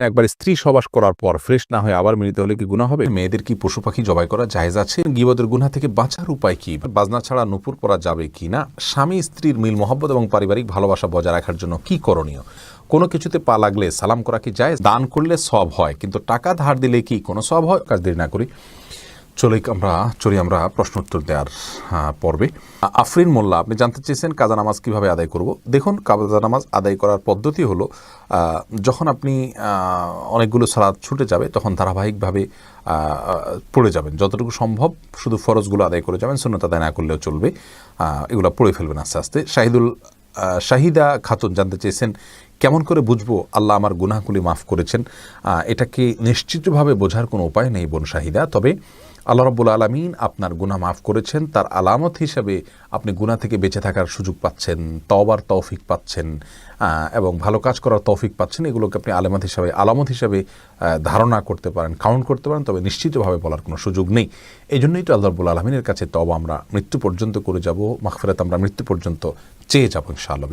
একবার স্ত্রী সবাস করার পর ফ্রেশ না হয়ে আবার মিলিত হলে কি গুণা হবে? মেয়েদের কি পশু পাখি জবাই করা জায়েজ আছে? গিবদের গুণা থেকে বাঁচার উপায় কি? বাজনা ছাড়া নুপুর পরা যাবে কি না? স্বামী স্ত্রীর মিল, মহব্বত এবং পারিবারিক ভালোবাসা বজায় রাখার জন্য কি করণীয়? কোনো কিছুতে পা লাগলে সালাম করা কি যায় দান করলে সব হয়, কিন্তু টাকা ধার দিলে কি কোনো সব হয়? কাজ দেরি না করি। চলে আমরা, চলি আমরা প্রশ্ন উত্তর দেওয়ার পর্বে। আফরিন মোল্লা, আপনি জানতে চেয়েছেন কাজা নামাজ কীভাবে আদায় করব? দেখুন, কাজা নামাজ আদায় করার পদ্ধতি হলো যখন আপনি অনেকগুলো সালাদ ছুটে যাবে, তখন ধারাবাহিকভাবে পড়ে যাবেন। যতটুকু সম্ভব শুধু ফরজগুলো আদায় করে যাবেন শূন্যত আদায় না করলেও চলবে। এগুলো পড়ে ফেলবেন আস্তে আস্তে। শাহিদুল শাহিদা খাতুন জানতে চেয়েছেন, কেমন করে বুঝব আল্লাহ আমার গুনাহগুলি মাফ করেছেন? এটাকে নিশ্চিতভাবে বোঝার কোনো উপায় নেই বোন শাহিদা, তবে আল্লাহ রব্বুল আলমিন আপনার গুনাহ মাফ করেছেন, তার আলামত হিসাবে আপনি গুনাহ থেকে বেঁচে থাকার সুযোগ পাচ্ছেন, তওবার তৌফিক পাচ্ছেন এবং ভালো কাজ করার তৌফিক পাচ্ছেন, এগুলোকে আপনি আলামত হিসাবে আলামত হিসাবে ধারণা করতে পারেন কাউন্ট করতে পারেন, তবে নিশ্চিতভাবে বলার কোনো সুযোগ নেই। এই জন্যই তো আল্লাহ রব্বুল আলমিনের কাছে তবা আমরা মৃত্যু পর্যন্ত করে যাব, মাগফিরাত আমরা মৃত্যু পর্যন্ত চেয়ে যাব ইনশাআল্লাহ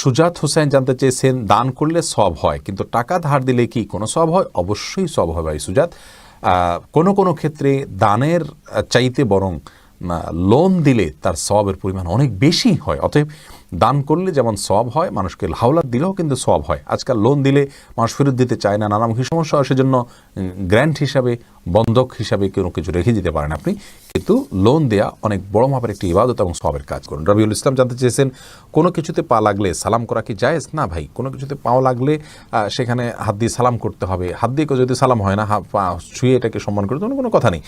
সুজাত হোসেন জানতে চেয়েছেন, দান করলে সব হয়, কিন্তু টাকা ধার দিলে কি কোনো সব হয়? অবশ্যই সব হয় ভাই সুজাত। কোনো কোনো ক্ষেত্রে দানের চাইতে বরং লোন দিলে তার সবের পরিমাণ অনেক বেশি হয়। অতএব দান করলে যেমন সব হয়, মানুষকে হাওলাত দিলেও কিন্তু সব হয়। আজকাল লোন দিলে মানুষ ফেরত দিতে চায় না, নানামুখী সমস্যা হয়, সেজন্য গ্র্যান্ট হিসাবে, বন্ধক হিসাবে কোনো কিছু রেখে দিতে পারেন আপনি। কিন্তু লোন দেয়া অনেক বড় মাপের একটি ইবাদত এবং সবের কাজ করুন। রবিউল ইসলাম জানতে চেয়েছেন, কোনো কিছুতে পা লাগলে সালাম করা কি জায়েজ? না ভাই, কোনো কিছুতে পাও লাগলে সেখানে হাত দিয়ে সালাম করতে হবে। হাত দিয়ে কেউ যদি সালাম হয় না পা ছুঁয়ে এটাকে সম্মান করে কোনো কোনো কথা নেই।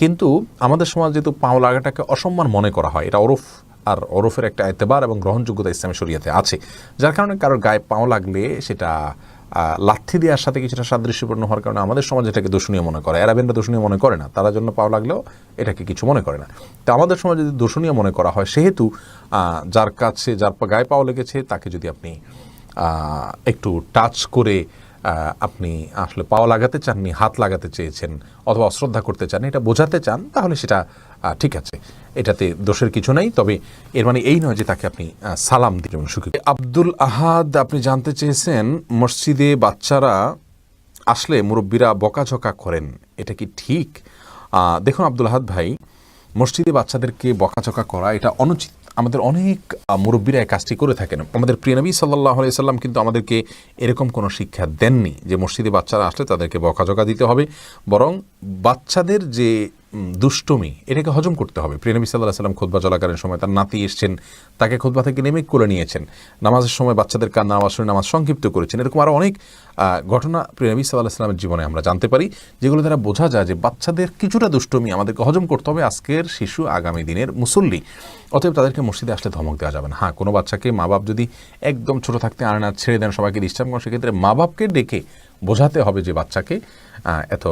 কিন্তু আমাদের সমাজ যেহেতু পাও লাগাটাকে অসম্মান মনে করা হয়, এটা ওরফ আর ওরফের একটা এতেবার এবং গ্রহণযোগ্যতা ইসলামী শরিয়াতে আছে। যার কারণে কারোর গায়ে পাও লাগলে সেটা লাথি দেওয়ার সাথে কিছুটা সাদৃশ্যপূর্ণ হওয়ার কারণে আমাদের সমাজ এটাকে দূষণীয় মনে করে। অ্যারাবেনরা দূষণীয় মনে করে না, তারা জন্য পাও লাগলেও এটাকে কিছু মনে করে না। তো আমাদের সমাজে যদি দূষণীয় মনে করা হয়, সেহেতু যার কাছে, যার গায়ে পাও লেগেছে, তাকে যদি আপনি একটু টাচ করে আপনি আসলে পাও লাগাতে চাননি, হাত লাগাতে চেয়েছেন অথবা অশ্রদ্ধা করতে চান এটা বোঝাতে চান, তাহলে সেটা ঠিক আছে। এটাতে দোষের কিছু নেই, তবে এর মানে এই নয় যে তাকে আপনি সালাম দিবেন সুখী আব্দুল আহাদ, আপনি জানতে চেয়েছেন, মসজিদে বাচ্চারা আসলে মুরব্বীরা বকাঝকা করেন, এটা কি ঠিক? দেখুন আব্দুল আহাদ ভাই, মসজিদে বাচ্চাদেরকে বকাঝকা করা, এটা অনুচিত। আমাদের অনেক মুরব্বীরা এই কাজটি করে থাকেন। আমাদের প্রিয়নবী সাল্লাহ সাল্লাম কিন্তু আমাদেরকে এরকম কোনো শিক্ষা দেননি যে মসজিদে বাচ্চারা আসলে তাদেরকে বকাঝকা দিতে হবে, বরং বাচ্চাদের যে দুষ্টমি, এটাকে হজম করতে হবে। প্রিয়নবী সাল্লাহ সাল্লাম খোদবা চলাকালীন সময় তার নাতি এসছেন, তাকে খোদবা থেকে নেমে করে নিয়েছেন নামাজের সময় বাচ্চাদের কান্না নামাজ শুনে নামাজ সংক্ষিপ্ত করেছেন। এরকম আরও অনেক ঘটনা প্রিয়নবী সাল্লাহ সাল্লামের জীবনে আমরা জানতে পারি, যেগুলো দ্বারা বোঝা যায় যে বাচ্চাদের কিছুটা দুষ্টমি আমাদেরকে হজম করতে হবে আজকের শিশু আগামী দিনের মুসল্লি। অতএব তাদেরকে মসজিদে আসলে ধমক দেওয়া যাবে না। হ্যাঁ কোনো বাচ্চাকে মা বাপ যদি একদম ছোট থাকতে আনে না ছেড়ে দেন সবাইকে ডিস্টার্ব করেন, সেক্ষেত্রে মা বাপকে ডেকে বোঝাতে হবে যে বাচ্চাকে এত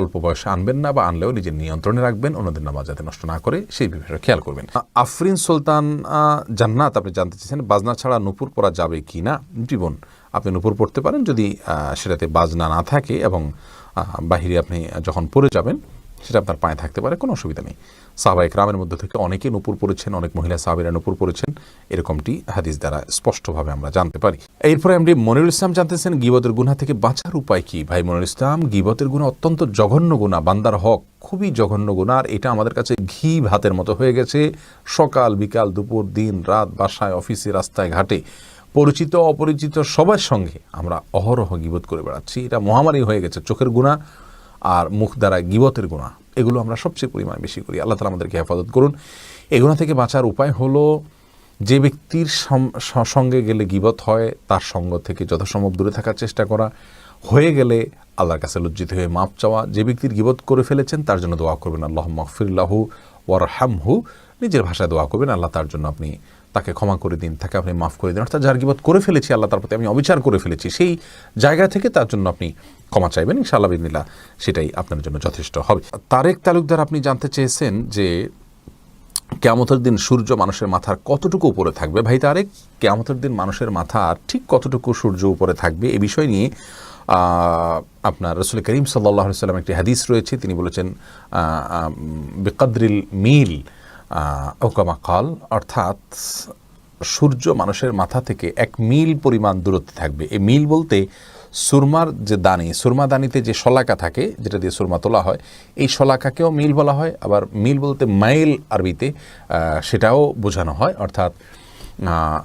অল্প বয়সে আনবেন না বা আনলেও নিজের নিয়ন্ত্রণে রাখবেন, অন্যদের নামাজ যাতে নষ্ট না করে, সেই বিষয়ে খেয়াল করবেন। আফরিন সুলতান জান্নাত, আপনি জানতে চাইছেন, বাজনা ছাড়া নুপুর পরা যাবে কি না? জীবন, আপনি নুপুর পড়তে পারেন, যদি সেটাতে বাজনা না থাকে এবং বাহিরে আপনি যখন পড়ে যাবেন সেটা আপনার পায়ে থাকতে পারে, কোনো অসুবিধা নেই। সাহাবা একরামের মধ্যে থেকে অনেকে নুপুর পড়েছেন, অনেক মহিলা সাহাবিরা নুপুর পড়েছেন, এরকমটি হাদিস দ্বারা স্পষ্টভাবে আমরা জানতে পারি। এরপরে এমডি মনিরুল ইসলাম জানতেছেন গিবতের গুণা থেকে বাঁচার উপায় কি? ভাই মনিরুল ইসলাম, গিবতের গুণা অত্যন্ত জঘন্য গুণা বান্দার হক খুবই জঘন্য গুণা আর এটা আমাদের কাছে ঘি ভাতের মতো হয়ে গেছে। সকাল, বিকাল, দুপুর, দিন, রাত, বাসায়, অফিসে, রাস্তায়, ঘাটে, পরিচিত, অপরিচিত সবার সঙ্গে আমরা অহরহ গিবত করে বেড়াচ্ছি। এটা মহামারী হয়ে গেছে, চোখের গুণা আর মুখ দ্বারা গিবতের গুণা এগুলো আমরা সবচেয়ে পরিমাণ বেশি করি। আল্লাহ তালা আমাদেরকে হেফাজত করুন। এগুলো থেকে বাঁচার উপায় হলো, যে ব্যক্তির সঙ্গে গেলে গিবত হয়, তার সঙ্গ থেকে যথাসম্ভব দূরে থাকার চেষ্টা করা। হয়ে গেলে আল্লাহর কাছে লজ্জিত হয়ে মাপ চাওয়া। যে ব্যক্তির গিবত করে ফেলেছেন, তার জন্য দোয়া করবেন। আল্লাহ মকফিল্লাহু ওয়ার হ্যামহু নিজের ভাষায় দোয়া করবেন, আল্লাহ তার জন্য আপনি তাকে ক্ষমা করে দিন, তাকে আপনি মাফ করে দিন। অর্থাৎ যার গিবত করে ফেলেছি, আল্লাহ তার প্রতি আমি অবিচার করে ফেলেছি, সেই জায়গা থেকে তার জন্য আপনি ক্ষমা চাইবেন, ইনশাআল্লাহ বিদিনিল্লাহ সেটাই আপনার জন্য যথেষ্ট হবে। তারেক তালুকদার আপনি জানতে চেয়েছেন যে কেয়ামতের দিন সূর্য মানুষের মাথার কতটুকু উপরে থাকবে? ভাই তারেক, কেয়ামতের দিন মানুষের মাথার ঠিক কতটুকু সূর্য উপরে থাকবে? এ বিষয় নিয়ে আপনার রসুল করিম সাল্লাহ সাল্লাম একটি হাদিস রয়েছে, তিনি বলেছেন বেকাদ্রিল মিল। ওকামা অর্থাৎ সূর্য মানুষের মাথা থেকে এক মিল পরিমাণ দূরত্বে থাকবে। এই মিল বলতে সুরমার যে দানি, সুরমা দানিতে যে শলাকা থাকে, যেটা দিয়ে সুরমা তোলা হয়, এই শলাকাকেও মিল বলা হয়। আবার মিল বলতে মাইল আরবিতে সেটাও বোঝানো হয়, অর্থাৎ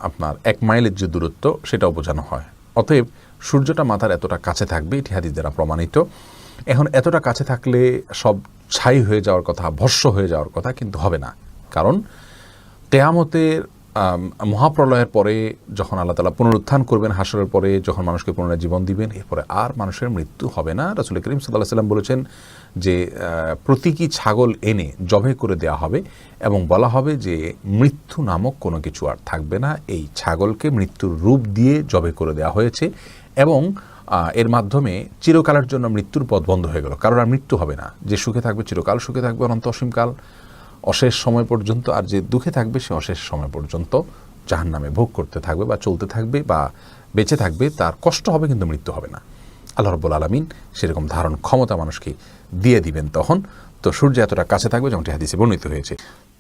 আপনার এক মাইলের যে দূরত্ব, সেটাও বোঝানো হয়। অতএব সূর্যটা মাথার এতটা কাছে থাকবে, এটি হাদিস দ্বারা প্রমাণিত। এখন এতটা কাছে থাকলে সব ছাই হয়ে যাওয়ার কথা ভস্য হয়ে যাওয়ার কথা কিন্তু হবে না। কারণ কেয়ামতের মহাপ্রলয়ের পরে যখন আল্লাহ তালা পুনরুত্থান করবেন, হাসরের পরে যখন মানুষকে পুনরায় জীবন দিবেন, এরপরে আর মানুষের মৃত্যু হবে না। রাসুল করিম সাল্লাহ সাল্লাম বলেছেন যে প্রতীকী ছাগল এনে জবে করে দেওয়া হবে এবং বলা হবে যে, মৃত্যু নামক কোনো কিছু আর থাকবে না। এই ছাগলকে মৃত্যুর রূপ দিয়ে জবে করে দেওয়া হয়েছে এবং এর মাধ্যমে চিরকালের জন্য মৃত্যুর পথ বন্ধ হয়ে গেল। কারণ আর মৃত্যু হবে না। যে সুখে থাকবে চিরকাল সুখে থাকবে, অনন্ত অসীমকাল। অশেষ সময় পর্যন্ত আর যে দুঃখে থাকবে, সে অশেষ সময় পর্যন্ত জাহান নামে ভোগ করতে থাকবে বা চলতে থাকবে বা বেঁচে থাকবে। তার কষ্ট হবে কিন্তু মৃত্যু হবে না। আল্লাহ রব্বুল আলমিন সেরকম ধারণ ক্ষমতা মানুষকে দিয়ে দিবেন তখন। তো সূর্য এতটা কাছে থাকবে, যেমনটি হাদিসে বর্ণিত হয়েছে।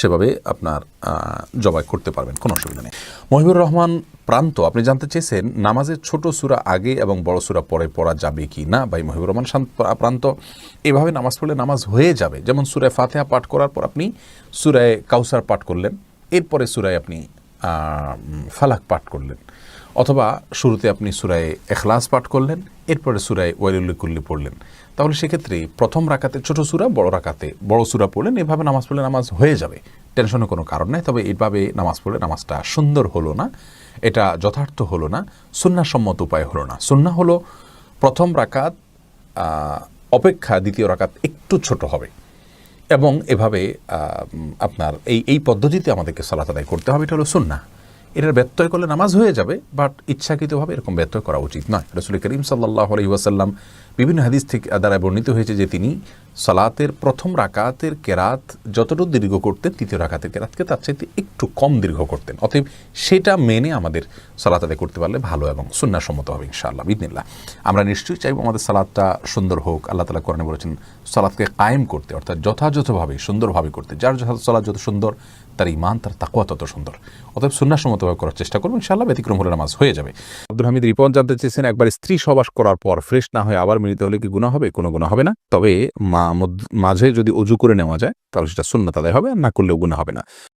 সেভাবে আপনার জবাই করতে পারবেন, কোনো অসুবিধা নেই। মহিবুর রহমান প্রান্ত, আপনি জানতে চেয়েছেন নামাজের ছোট সুরা আগে এবং বড় সুরা পরে পড়া যাবে কি না? ভাই মহিবুর রহমান প্রান্ত, এভাবে নামাজ পড়লে নামাজ হয়ে যাবে। যেমন সুরায় ফাতেহা পাঠ করার পর আপনি সুরায় কাউসার পাঠ করলেন, এরপরে সুরায় আপনি ফালাক পাঠ করলেন। অথবা শুরুতে আপনি সুরায় এখলাস পাঠ করলেন এরপরে সুরায় ওয়াইলুল্লিকুল্লি পড়লেন। তাহলে সেক্ষেত্রে প্রথম রাকাতে ছোট সুরা, বড় রাকাতে বড় সুরা পড়লেন, এভাবে নামাজ পড়লে নামাজ হয়ে যাবে। টেনশনের কোনো কারণ নাই, তবে এভাবে নামাজ পড়লে নামাজটা সুন্দর হলো না, এটা যথার্থ হলো না, সুন্নাসম্মত উপায় হলো না। সুন্না হলো প্রথম রাকাত অপেক্ষা, দ্বিতীয় রাকাত একটু ছোট হবে। এবং এভাবে আপনার এই এই পদ্ধতিতে আমাদেরকে সালাত আদায় করতে হবে, এটা হলো সুন্না। এটার ব্যত্যয় করলে নামাজ হয়ে যাবে বাট ইচ্ছাকৃতভাবে এরকম ব্যত্যয় করা উচিত নয়। রসুল করিম সাল্লাহ আলহি ওয়াসাল্লাম বিভিন্ন হাদিস থেকে দ্বারা বর্ণিত হয়েছে যে তিনি সালাতের প্রথম রাকাতের কেরাত যতটুকু দীর্ঘ করতেন, তৃতীয় রাকাতের কেরাতকে তার চাইতে একটু কম দীর্ঘ করতেন। অতএব সেটা মেনে আমাদের সালাত আদায় করতে পারলে ভালো এবং সুন্নাসম্মত হবে ইনশাআল্লাহ বিদিনিল্লাহ আমরা নিশ্চয়ই চাইব আমাদের সালাদটা সুন্দর হোক, আল্লাহ তালা কোরআনে বলেছেন সালাদকে কায়েম করতে, অর্থাৎ যথাযথভাবে, সুন্দরভাবে করতে। যার যথা সালাদ যত সুন্দর, তার ইমান তার তাকুয়া তত সুন্দর। অতএব সুন্নাসম্মতভাবে করার চেষ্টা করব ইনশাআল্লাহ ব্যতিক্রম হলে নামাজ হয়ে যাবে। আব্দুল হামিদ রিপন জানতে চেয়েছেন, একবার স্ত্রী সবাস করার পর, ফ্রেশ না হয়ে আবার মিলিত হলে কি গুণা হবে? কোনো গুণা হবে না। তবে মাঝে যদি অজু করে নেওয়া যায়, তাহলে সেটা শূন্য আদায় হবে না করলেও গুণা হবে না।